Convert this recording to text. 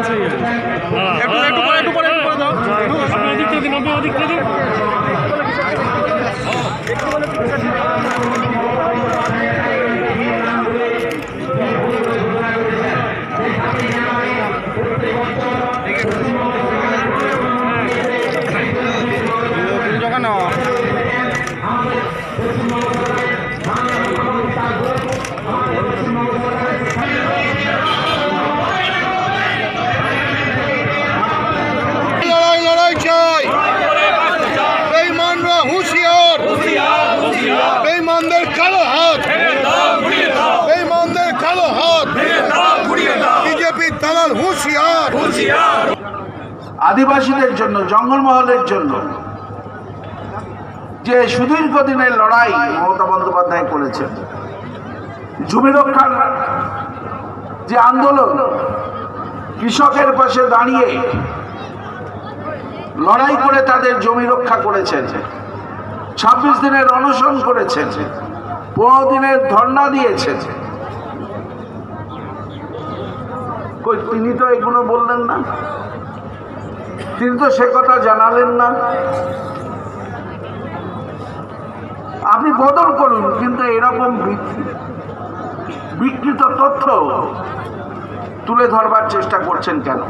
একটু হুঁশিয়ার। আদিবাসীদের জন্য জঙ্গলমহলের জন্য যে সুদীর্ঘ দিনের লড়াই মমতা বন্দ্যোপাধ্যায় করেছেন জমি রক্ষার যে আন্দোলন কৃষকের পাশে দাঁড়িয়ে লড়াই করে তাদের জমি রক্ষা করেছেন ছাব্বিশ দিনের অনশন করেছেন পনেরো দিনের ধর্ণা দিয়েছেন কই, তিনি তো এগুলো বললেন না। তিনি তো সে কথা জানালেন না। আপনি বদল করুন, কিন্তু এরকম বিকৃত তথ্য তুলে ধরবার চেষ্টা করছেন কেন?